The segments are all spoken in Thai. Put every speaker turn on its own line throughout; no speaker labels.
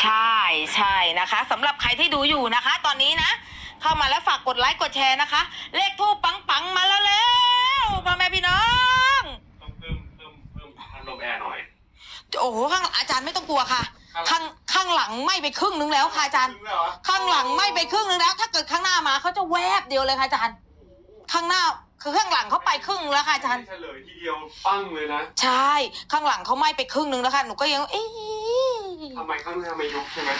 ใช่ใช่นะคะสำหรับใครที่ดูอยู่นะคะ ตอนนี้นะ เข้ามาแล้วฝากกดไลค์กดแชร์นะคะ เลขทูปปังปังๆมาแล้วแล้วพ่อแม่พี่น้อง
ต้องเพิ่มเพิ่มเพิ่มพัดลมแอร์หน่อย
โอ้โหข้างอาจารย์ไม่ต้องกลัวค่ะ ข้างข้างหลังไหม่ไปครึ่งนึงแล้วค่ะอาจารย์
ถึงแล้วเหรอ
ข้างหลังไหม่ไปครึ่งนึงแล้ว ถ้าเกิดข้างหน้ามาเขาจะแวบเดียวเลยค่ะอาจารย์ ข้างหน้าคือข้างหลังเขาไปครึ่งแล้วค่ะอาจารย์
ไม่เฉลยทีเดียวปั้งเลยนะ
ใช่ ข้างหลังเขาไหม่ไปครึ่งนึงแล้วค่ะ หนูก็ยัง เอ๊ะ
ทำไมข้างหน้าไม่ยุบใช่ไหม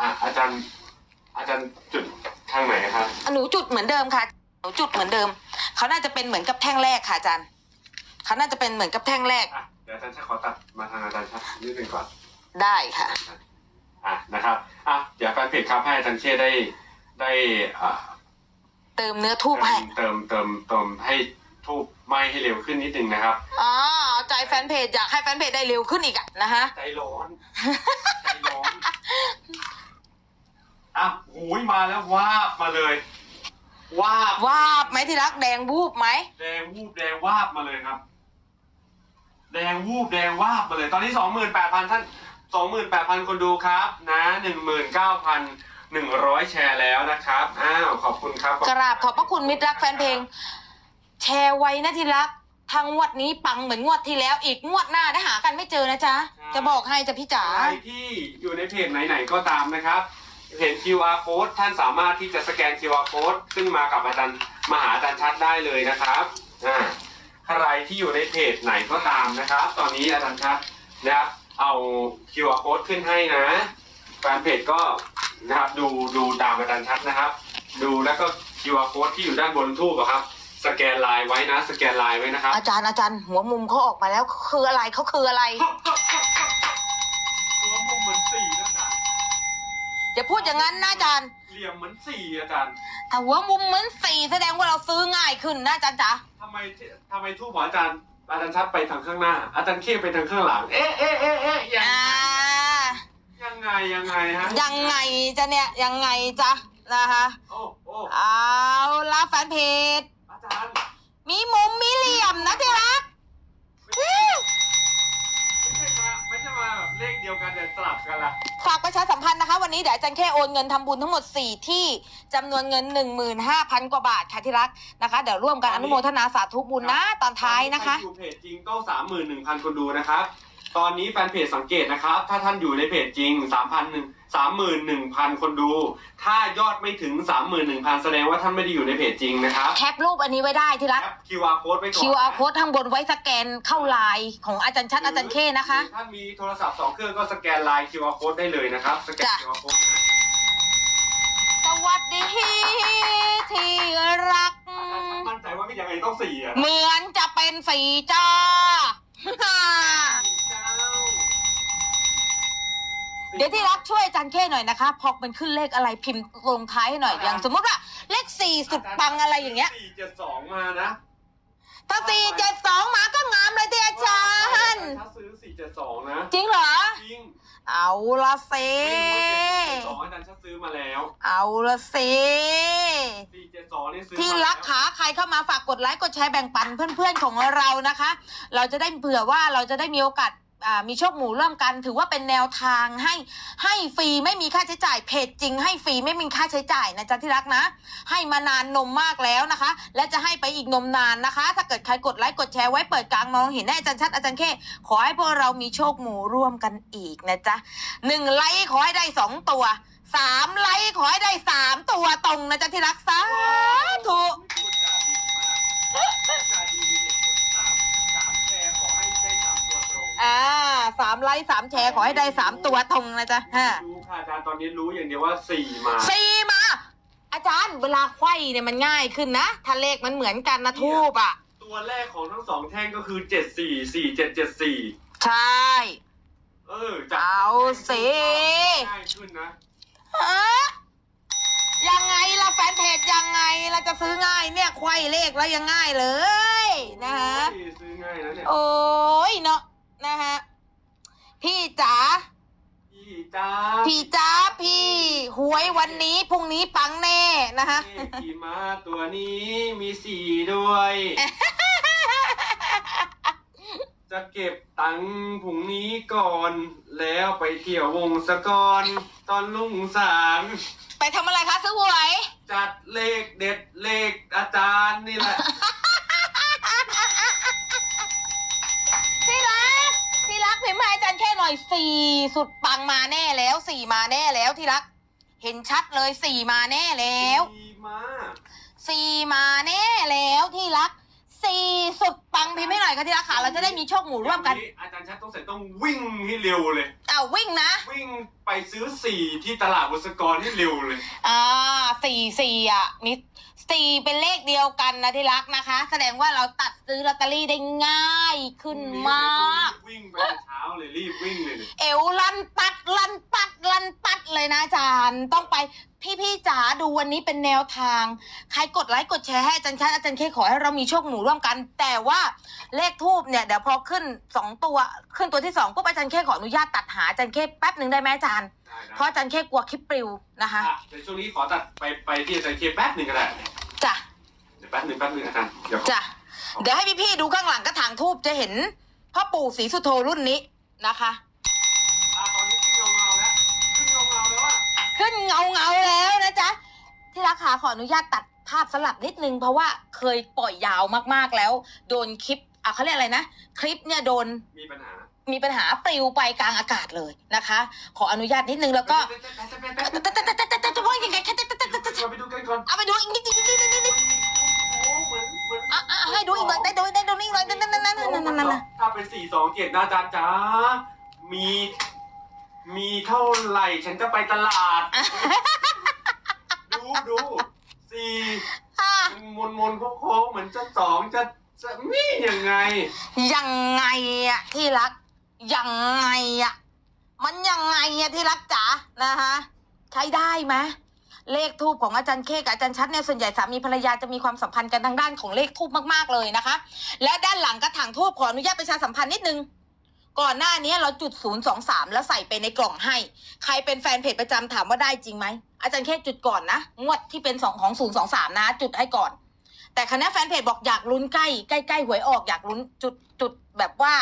อะอาจารย์ อาจารย์จุดข้างไหนครับ
หนูจุดเหมือนเดิมค่ะหนูจุดเหมือนเดิม เขาน่าจะเป็นเหมือนกับแท่งแรกค่ะอาจารย์ เขาน่าจะเป็นเหมือนกับแท่งแรก
อะเดี๋ยวอาจารย์ชักขอตัดมาทางอาจารย์ชักนิดนึงก่อน
ได้ค่ะ
อะนะครับ อะเดี๋ยวแฟนเพจครับให้อาจารย์เช่ได้ได้อ่า
เติมเนื้อทูบให้
เติมเติมเติมให้ ทูบไหม้ให้เร็วขึ้นนิดนึงนะครับ
อ๋อใจแฟนเพจอยากให้แฟนเพจได้เร็วขึ้นอีกอะนะคะ
ใจร้อน ใจร้อนอะหูยมาแล้ววาบมาเลยวาบ
วาบไหมที่รักแดงวูบไหม
แดงวูบแดงวาบมาเลยครับ แดงวูบแดงวาบมาเลย ตอนนี้สองหมื่นแปดพันท่านสองหมื่นแปดพันคนดูครับ นะหนึ่งหมื่นเก้าพันหนึ่งร้อยแชร์แล้วนะครับอ้าวขอบคุณครับ
กราบขอบพระคุณมิตรรักแฟนเพลง แชร์ไว้นะที่รักทางงวดนี้ปังเหมือนงวดที่แล้ว อีกงวดหน้าได้หากันไม่เจอนะจ๊ะ จะบอกให้จะพี่จ๋า
ใครที่อยู่ในเพจไหนๆก็ตามนะครับเห็น QR code ท่านสามารถที่จะสแกน QR code ขึ้นมากับอาจารย์มาหาอาจารย์ชัดได้เลยนะครับอ่าใครที่อยู่ในเพจไหนก็ตามนะครับ ตอนนี้อาจารย์ชัดนะครับเอา QR code ขึ้นให้นะแฟนเพจก็นะครับดูดูตามอาจารย์ชัดนะครับ ดูแล้วก็ QR code ที่อยู่ด้านบนทูบอะครับ สแกนไลน์ไว้นะ สแกนไลน์ไว้นะครับ
อาจารย์อาจารย์หัวมุมเขาออกมาแล้วเขาคืออะไรเขาคืออะไร
ตัวมุมเหมือนสี่นะอาจารย์
อย่าพูดอย่างนั้นนะอาจารย์
เหลี่ยมเหมือนสี่อาจารย์
ถ้าหัวมุมเหมือนสี่แสดงว่าเราซื้อง่ายขึ้นนะอาจารย์จ๋า
ทำไมทำไมทูบของอาจารย์อาจารย์ชัดไปทางข้างหน้า อาจารย์เข้ไปทางข้างหลัง เอ๊ะเอ๊ะเอ๊ะเอ๊ะยัง
อ่า
ยังไงยังไงฮะ
ยังไงจะเนี่ยยังไงจ๊ะนะคะ
โอ้โอ้
เอาละแฟนเพจ
อาจารย์
มีมุมมีเหลี่ยมนะที่รัก
ไม่ใช่มาไม่ใช่มาแบบเลขเดียวกันแต่สลับกันล่ะ
ฝากประชาสัมพันธ์นะคะ วันนี้เดี๋ยวอาจารย์แค่โอนเงินทำบุญทั้งหมด 4 ที่จำนวนเงิน 15,000 กว่าบาทค่ะที่รักนะคะ เดี๋ยวร่วมกันอนุโมทนาสาธุบุญนะตอนท้ายนะคะ
ตออยู่เพจจริงต้องสามหมื่นหนึ่งพันคนดูนะครับ ตอนนี้แฟนเพจสังเกตนะครับ ถ้าท่านอยู่ในเพจจริงสามพันหนึ่งสามหมื่นหนึ่งพันคนดู ถ้ายอดไม่ถึงสามหมื่นหนึ่งพันแสดงว่าท่านไม่ได้อยู่ในเพจจริงนะครับ
แคปรูปอันนี้ไว้ได้ที่รัก
แอป QR code ไว้ก่อน
QR code ข้างบนไว้สแกนเข้าไลน์ของอาจารย์ชัดอาจารย์เคนะคะ
ถ้ามีโทรศัพท์สองเครื่องก็สแกนไลน์ QR code ได้เลยนะครับ สแกน
จ้ะ
QR code นะ
สวัสดีที่รัก
อาจารย์ชัดมั่นใจว่าไม่ยังไงต้องสี่อะ
เหมือนจะเป็นสีจ้าเดี๋ยวที่รักช่วยอาจารย์เข้หน่อยนะคะ พอมันขึ้นเลขอะไรพิมพ์ลงท้ายให้หน่อยอย่าง สมมติว่าเลขสี่สุดปังอะไรอย่างเงี้ย
สี่เจ็ดสองมานะ
ถ้าสี่เจ็ดสองมาก็งามเลยที่อาจารย์
ถ้าซื้อสี่เจ็ดสองนะ
จริงเหรอ
จริง
เอาละเซ
ไม่รู้ว่าเจ็ดสองอาจารย์ชัดซื้อมาแล้ว
เอาละเซ
สี่เจ็ดสองนี่ซื้อ
ที่
มา
รักขาใครเข้ามาฝากกดไลค์กดแชร์แบ่งปันเพื่อนๆของเรานะคะ เราจะได้เผื่อว่าเราจะได้มีโอกาสอ่า มีโชคหมู่ร่วมกัน ถือว่าเป็นแนวทางให้ให้ฟรีไม่มีค่าใช้จ่ายเพจจริง ให้ฟรีไม่มีค่าใช้จ่ายนะจ๊ะที่รักนะ ให้มานานนมมากแล้วนะคะ และจะให้ไปอีกนมนานนะคะ ถ้าเกิดใครกดไลค์กดแชร์ไว้เปิดกลางมองเห็นได้อาจารย์ชัดอาจารย์เข้ขอให้พวกเรามีโชคหมู่ร่วมกันอีกนะจ๊ะหนึ่งไลค์ขอให้ได้สองตัวสามไลค์ขอให้ได้สามตัวตรงนะจ๊ะที่รักสาธุ
พูดจาดีมากพูดจาดีมีเหตุผลสามสามแชร์ขอให้ได้สามตัวตรง
อ่าสามไลค์สามแชร์ขอให้ได้สามตัวตรงนะจ๊ะฮะ
รู้ค่ะอาจารย์ตอนนี้รู้อย่างเดียวว่าสี่มา
สี่มา อาจารย์เวลาไขว้เนี่ยมันง่ายขึ้นนะถ้าเลขมันเหมือนกันนะทูบอะ
ตัวแรกของทั้งสองแท่งก็คือเจ็ดสี่สี่เจ็ดเจ็ดสี่
ใช่
เออจาก
เอาสิ
ง่ายขึ้นนะ
ฮะยังไงล่ะแฟนเพจยังไงเราจะซื้อง่ายเนี่ยไขว้เลขแล้วยังง่ายเลยนะฮะ
โอ้ยซื้อง่ายนะเนี่ย
โอ้ยเนาะ นะฮะพี่จ๋า
พี่จ้า
พี่จ๋าพี่หวยวันนี้พรุ่งนี้ปังแน่นะฮะ
เลขขี่ม้าตัวนี้มีสี่ด้วย จะเก็บตังค์พรุ่งนี้ก่อน แล้วไปเที่ยววงสกรตอนลุงสาง
ไปทำอะไรคะซื้อหวย
จัดเลขเด็ดเลขอาจารย์นี่แหละ
ที่รัก ที่รักพิมพ์ให้อาจารย์แค่หน่อยสี่สุดปังมาแน่แล้วสี่มาแน่แล้วที่รัก เห็นชัดเลยสี่มาแน่แล้ว
ดีมาก
สี่มาแน่แล้วที่รักสี่สุด ปังพิมพ์ให้หน่อยค่ะที่รักค่ะเราจะได้มีโชคหมู่ร่วมกัน
อาจารย์ชัดต้องเสร็จต้องวิ่งให้เร็วเลย
อ้าววิ่งนะ
วิ่งไปซื้อสี่ที่ตลาดบุษกรให้เร็วเลย
อ่าสี่สี่อะมีสี่เป็นเลขเดียวกันนะที่รักนะคะ แสดงว่าเราตัดซื้อลอตเตอรี่ได้ง่ายขึ้นมาก
วิ่งไปแต่เช้าเลยรีบวิ่งเลยเนี่ย
เอวลันปัดลันปัดลันปัดเลยนะอาจารย์ต้องไปพี่ๆจ๋าดูวันนี้เป็นแนวทาง ใครกดไลค์กดแชร์ให้อาจารย์แค่อาจารย์เคขอให้เรามีโชคหมู่ร่วมกัน แต่ว่าเลขทูบเนี่ยเดี๋ยวพอขึ้นสองตัวขึ้นตัวที่สองปุ๊บอาจารย์เคขออนุญาตตัดหาอาจารย์เคแป๊บหนึ่งได้ไหมอาจารย์
ได้ได้
เพราะอาจารย์เคกลัวคลิปปลิวนะคะ
อะเดี๋ยวช่วงนี้ขอตัดไปไปที่อาจารย์เคแป๊บหนึ่งก็ได้
จ้ะ
เดี๋ยวแป๊บหนึ่งแป๊บหนึ่งอาจารย์เดี๋ยว
จ้ะเดี๋ยวให้พี่ๆดูข้างหลังกระถางทูบจะเห็นพ่อปู่ศรีสุโธรุ่นนี้นะคะ
อะตอนนี้ขึ้นเงาเงาๆแล้วขึ้นเงาเงาๆแล้วอะ
ขึ้นเงาเงาๆแล้วนะจ๊ะที่ราคาขออนุญาตตัดภาพสลับนิดนึง เพราะว่าเคยปล่อยยาวมากๆแล้ว โดนคลิปอะเขาเรียกอะไรนะ คลิปเนี่ยโดน
มีปัญหา
มีปัญหาปลิวไปกลางอากาศเลยนะคะ ขออนุญาตนิดนึงแล้วก็
แป๊บๆๆๆๆ
แต่แต่แต่แต่แต่แต่ว่ายังไงแค่แต่แต่แต่แต่แต่
ไปดูกันก่อน
เอาไปดูอีกนิดนิดนิดนิดนิดนิด
โอ้เหมือนเหมือน
อะอะให้ดูอีกหน่อยได้ดูได้ดูนี่หน่อยนั่นนั่นนั่นนั่นนั่นนั่น
ถ้าเป็นสี่สองเจ็ดนะจารย์จ๋ามี มีเท่าไหร่ฉันจะไปตลาด ดูดู สี่
อะ
มนมนๆโค้งๆเหมือนจะสองจะจะนี่ยังไง
ยังไงอะที่รัก ยังไงอะมันยังไงอะที่รักจ๋านะคะใช้ได้ไหมเลขทูบของอาจารย์เคกับอาจารย์ชัดเนี่ยส่วนใหญ่สามีภรรยาจะมีความสัมพันธ์กันทางด้านของเลขทูบมากๆเลยนะคะ และด้านหลังกระถางทูบขออนุญาตประชาสัมพันธ์นิดนึง ก่อนหน้านี้เราจุด 0 2 3 แล้วใส่ไปในกล่องให้ ใครเป็นแฟนเพจประจำถามว่าได้จริงไหม อาจารย์แค่จุดก่อนนะ งวดที่เป็นสองของ 0 2 3 นะ จุดให้ก่อน แต่คณะแฟนเพจบอกอยากลุ้นใกล้ใกล้ใกล้หวยออกอยากลุ้นจุดจุดแบบว่า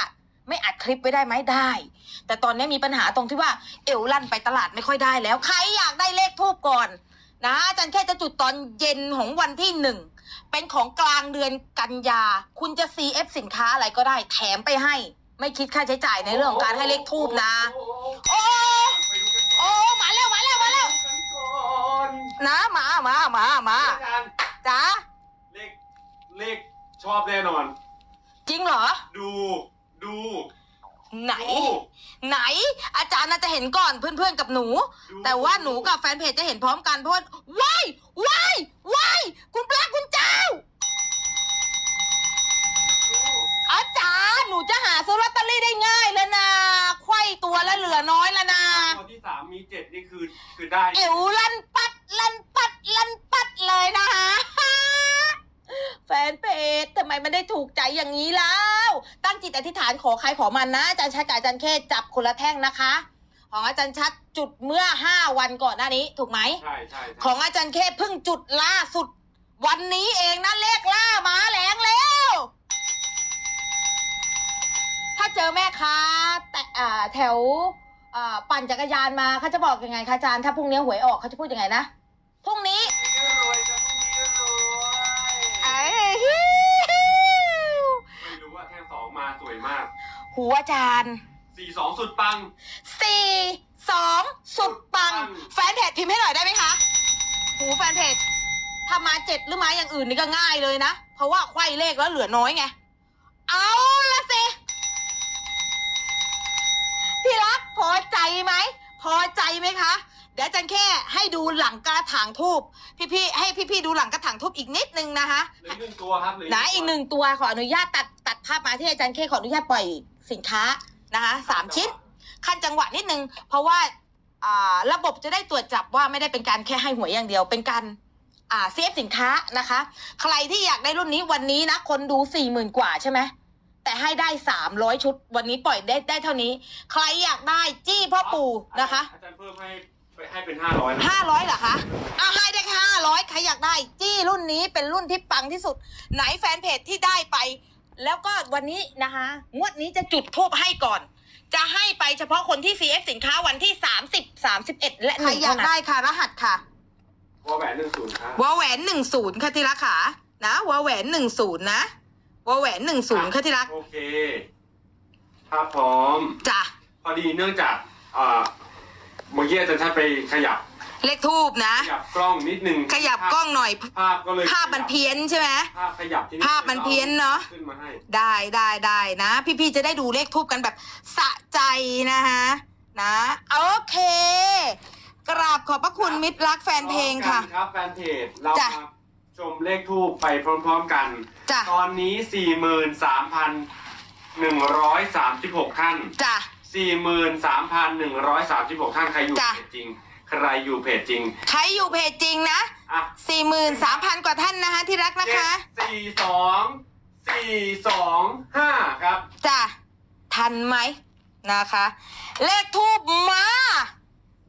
ไม่อัดคลิปไว้ได้ไหมได้ แต่ตอนนี้มีปัญหาตรงที่ว่าเอวลั่นไปตลาดไม่ค่อยได้แล้ว ใครอยากได้เลขทูบก่อนนะอาจารย์แค่จะจุดตอนเย็นของวันที่หนึ่งเป็นของกลางเดือนกันยา คุณจะ CF สินค้าอะไรก็ได้แถมไปให้ ไม่คิดค่าใช้จ่ายในเรื่องของการให้เลขทูบนะ
โอ้โห
โอ้
ไปดูกันก่อน
โอ้มาแล้วมาแล้วมาแล้ว
ไปดูกันก่อน
นะมามามามา
อาจารย์
จ้า
เลขเลขชอบแน่นอน
จริงเหรอ
ดูดู
ไหน
ดู
ไหน อาจารย์น่าจะเห็นก่อนเพื่อนๆกับหนู
ดู
แต่ว่าหนูกับแฟนเพจจะเห็นพร้อมกันเพราะว่าว้ายว้ายว้ายคุณพระคุณเจ้า
ดู
อาจารย์หนู จะหาซื้อลอตเตอรี่ได้ง่ายแล้วนะไขว้ตัวแล้วเหลือน้อยแล้วนะ
ตัวที่สามมีเจ็ดนี่คือคือได้
เอวลั่นปัดลั่นปัดลั่นปัดเลยนะคะ แฟนเพจทำไมมันได้ถูกใจอย่างนี้แล้ว ตั้งจิตอธิษฐานขอใครขอมันนะอาจารย์ชัดกับอาจารย์เคจับคนละแท่งนะคะ ของอาจารย์ชัดจุดเมื่อห้าวันก่อนหน้านี้ถูกไหม
ใช่ใช่ใช่
ของอาจารย์เคเพิ่งจุดล่าสุด วันนี้เองนะเลขล่ามาแหลงแล้ว ถ้าเจ อแม่ค้าแต่แถวปั่นจักรยานมาเขาจะบอกยังไงคะอาจารย์ถ้าพรุ่งนี้หวยออกเขาจะพูดยังไงนะพรุ่งนี้
ฮิ้วยจะพรุ่งนี้รวย
ไอ้ฮิ
ไม่รู้ว่าแท่งสองมาสวยมาก
หูอาจารย์
สี่สองสุดปัง
สี่สองสุดปัง
ปัง
แฟนเพจพิมพ์ให้หน่อยได้ไหมคะหูแฟนเพจถ้ามาเจ็ดหรือมาอย่างอื่นนี่ก็ง่ายเลยนะ เพราะว่าไขว้เลขแล้วเหลือน้อยไง ไหม พอใจไหมคะ เดี๋ยวอาจันแค่ให้ดูหลังกระถางทูบพี่ๆให้พี่ๆดูหลังกระถางทูบอีกนิดนึงนะคะ
เหลือหนึ่งตัวครับเหลื
นะอีกหนึ่งตัวขออนุญาตตัดตัดภาพมาที่อาจารย์เคขออนุญาตปล่อยสินค้านะคะสามชิ้นขั้นจังหวะนิดนึง เพราะว่าอ่าระบบจะได้ตรวจจับว่าไม่ได้เป็นการแค่ให้หวยอย่างเดียว เป็นการอ่าเซฟสินค้านะคะ ใครที่อยากได้รุ่นนี้วันนี้นะ คนดูสี่หมื่นกว่าใช่ไหม แต่ให้ได้สามร้อยชุด วันนี้ปล่อยได้ได้เท่านี้ ใครอยากได้จี้พ่อปู่นะคะ
อาจารย์เพิ่มให้ให้เป็นห้าร้อยนะ
ห้าร้อยเหรอคะอะให้ได้แค่ห้าร้อยใครอยากได้ จี้รุ่นนี้เป็นรุ่นที่ปังที่สุด ไหนแฟนเพจที่ได้ไป แล้วก็วันนี้นะคะงวดนี้จะจุดทูบให้ก่อน จะให้ไปเฉพาะคนที่ CF สินค้าวันที่ 30 31 และห
ใคร
นึ่ง
อยาก
เท่านั้น
ได้ค่ะ รหัสค่ะ
วอแหวนหนึ่งศูนย์ครับ
วอแหวนหนึ่งศูนย์ค่ะที่รักค่ะนะวอแหวนหนึ่งศูนย์นะ วอแหวนหนึ่งศูนย์ค่ะที่รัก
โอเค ถ้าพร้อม
จ้ะ
พอดีเนื่องจากเอ่อเมื่อกี้อาจารย์ชาติไปขยับ
เลขทูบนะ
ขยับกล้องนิดนึง
ขยับกล้องหน่อย
ภาพก็เลย
ภาพมันเพี้ยนใช่ไหม
ภาพขยับที่
ภาพมันเพี้ยนเนอะ
ขึ้นมาให้
ได้ได้ได้นะ พี่ๆจะได้ดูเลขทูบกันแบบสะใจนะคะนะโอเค กราบขอบพระคุณมิตรรักแฟนเพลงค่ะ
พร้อมกันครับแฟนเพจเรา
จ้ะ
มา ชมเลขทูปไปพร้อมๆกัน
จ้ะ
ตอนนี้ 43,136 ท่าน
จ้ะ
43,136 ท่าน ใครอยู่
จ้ะ
เพจจริง ใครอยู่เพจจริง
ใครอยู่เพจจริงนะ
อะ
สี่หมื่นสามพันกว่าท่านนะคะที่รักนะคะ
เจ็ดสี่สองสี่สองห้าครับ
จ้ะ ทันไหมนะคะ เลขทูบมา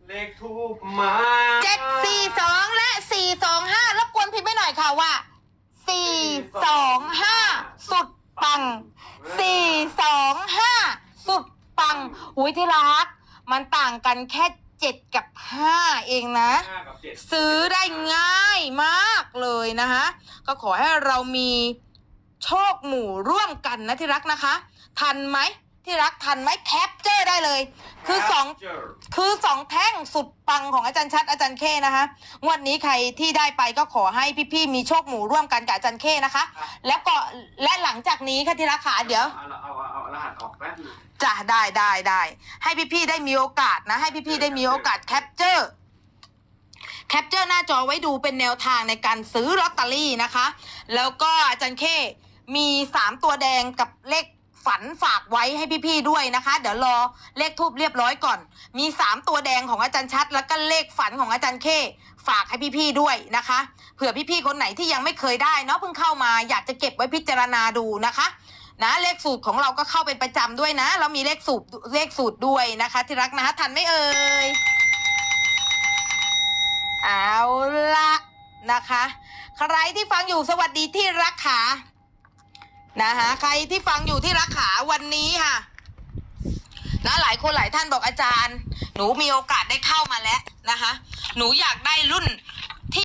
เลขทูปมา
เจ็ดสี่สองและสี่สองห้ารบกวนพิมพ์ให้หน่อยค่ะว่าสี่สองห้าสุดปังสี่สองห้าสุดปังอุ้ยที่รัก มันต่างกัน แค่เจ็ดกับห้าเองนะ
ห้ากับเจ็ด
ซื้อได้ง่ายมากเลยนะคะ ก็ขอให้เรามีโชคหมู่ร่วมกันนะที่รักนะคะ ทันไหมที่รักทันไหมแคปเจอร์ได้เลย คือสอง
เจอ
คือสองแท่งสุดปังของอาจารย์ชัดอาจารย์เคนะคะงวดนี้ใครที่ได้ไปก็ขอให้พี่ๆมีโชคหมู่ร่วมกันกับอาจารย์เคนะคะ แล้วก็และหลังจากนี้ค่ะที่รักขาเดี๋ยว
เอาเอาเอาเอา รหัสออกแป๊บนึง
จ้ะได้ได้ได้ให้พี่ๆได้มีโอกาสนะ ให้พี่ๆได้มีโอกาสแคปเจอร์แคปเจอร์หน้าจอไว้ดูเป็นแนวทางในการซื้อลอตเตอรี่นะคะ แล้วก็อาจารย์เคมีสามตัวแดงกับเลขฝันฝากไว้ให้พี่ๆด้วยนะคะ เดี๋ยวรอเลขทูบเรียบร้อยก่อน มีสามตัวแดงของอาจารย์ชัด แล้วก็เลขฝันของอาจารย์เคฝากให้พี่ๆด้วยนะคะเผื่อพี่ๆคนไหนที่ยังไม่เคยได้เนาะเพิ่งเข้ามาอยากจะเก็บไว้พิจารณาดูนะคะ นะเลขสูตรของเราก็เข้าเป็นประจำด้วยนะ เรามีเลขสูตรเลขสูตรด้วยนะคะ ที่รักนะทันไม่เอ่ยเอาละนะคะ ใครที่ฟังอยู่สวัสดีที่รักขานะคะใครที่ฟังอยู่ที่รักขาวันนี้ค่ะนะหลายคนหลายท่านบอกอาจารย์ หนูมีโอกาสได้เข้ามาแล้วนะคะ หนูอยากได้รุ่น